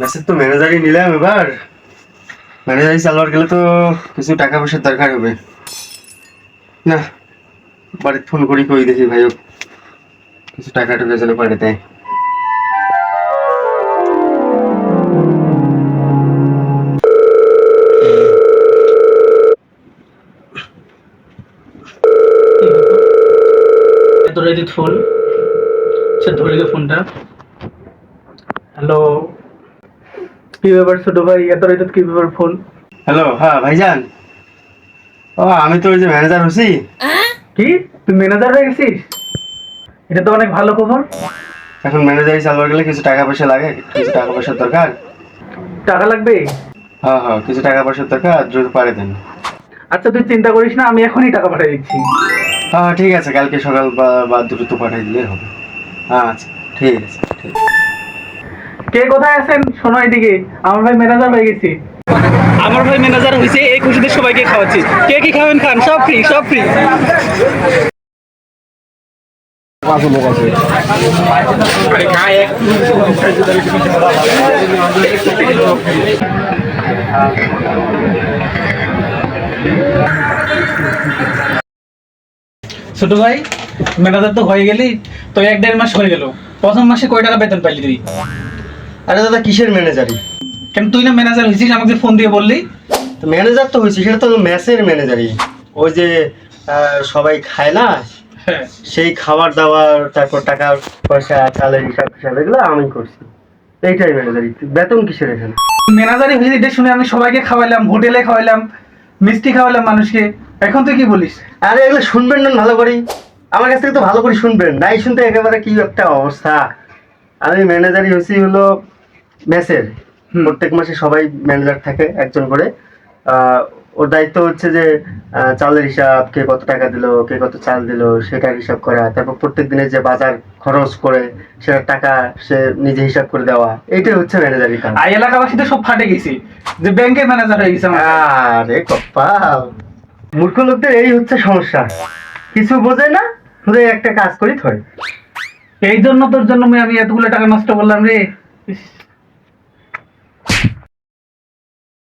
Message তো ম্যানেজারই নিলাম এবার। ম্যানেজারই চালবার গেলে তো কিছু টাকা পয়সার দরকার হবে। না, বাড়িতে ফোন করি, কই দেখি ভাই কিছু টাকা টুকা যেন দেয়। এত ফোন সে ধরে দে ফোনটা। হ্যালো কি ব্যাপার ছোট ভাই? এত রাতে কি ব্যাপার ফোন? হ্যালো হ্যাঁ ভাইজান। ও আমি তো ওই যে ম্যানেজার হচ্ছি কি? তুই ম্যানেজার হয়ে গেছিস? এটা তো অনেক ভালো খবর। এখন ম্যানেজারই চালবার গেলে কিছু টাকা পয়সা লাগে কিছু টাকা পয়সার দরকার। টাকা লাগবে? হ্যাঁ হ্যাঁ কিছু টাকা পয়সার দরকার যদি পারে দেন। আচ্ছা তুই চিন্তা করিস না আমি এখনই টাকা পাঠিয়ে দিচ্ছি। হ্যাঁ হ্যাঁ, ঠিক আছে কালকে সকাল বা বা দুটো তো পাঠিয়ে দিলে হবে। আচ্ছা ঠিক আছে ঠিক কে কোথায় আছেন? শোনো এদিকে। আমার ভাই ম্যানেজার হয়ে গেছি। আমার ভাই ম্যানেজার হয়েছে এই খুশিতে সবাইকে খাওয়াচ্ছি। কে কি খাবেন খান? সব ফ্রি সব ফ্রি ছোট ভাই ম্যানেজার তো হয়ে গেলি তো এক দেড় মাস হয়ে গেল। প্রথম মাসে কয় টাকা বেতন পাইলি তুই? আরে দাদা কিসের ম্যানেজারই কেন তুই না ম্যানেজার হয়েছিস আমাকে ফোন দিয়ে বললি? তো ম্যানেজার তো হয়েছে সেটা তো ম্যাচের ম্যানেজারই ওই যে আহ, সবাই খায় না হ্যাঁ। সেই খাবার দাবার তারপর টাকা পয়সা চালের হিসাব হিসাব এগুলো আমি করছি। এইটাই ম্যানেজারই বেতন কিসের এখানে? ম্যানেজারই হয়েছে এটা শুনে আমি সবাইকে খাওয়াইলাম হোটেলে খাওয়াইলাম মিষ্টি খাওয়াইলাম মানুষকে। এখন তুই কি বলিস? আরে এগুলো শুনবেন না ভালো করে আমার কাছ থেকে তো ভালো করে শুনবেন। নাই শুনতে একেবারে কি একটা অবস্থা। আমি ম্যানেজারই হয়েছি হলো মেসের। প্রত্যেক মাসে সবাই ম্যানেজার থাকে একজন করে। ওর দায়িত্ব হচ্ছে যে চালের হিসাব কে কত টাকা দিলো কে কত চাল দিলো সেটার হিসাব করা। তারপর প্রত্যেক দিনের যে বাজার খরচ করে সেটার টাকা সে নিজে হিসাব করে দেওয়া। এটাই হচ্ছে ম্যানেজারের কাজ আই এলাকাবাসীতে সব ফাটে গেছি। যে ব্যাংকের ম্যানেজার হয়ে গেছে আরে কপাল। মূর্খ লোকদের এই হচ্ছে সমস্যা। কিছু বোঝে না এই একটা কাজ করি থয় এই জন্য তোর জন্য আমি- এতগুলো টাকা নষ্ট করলাম রে।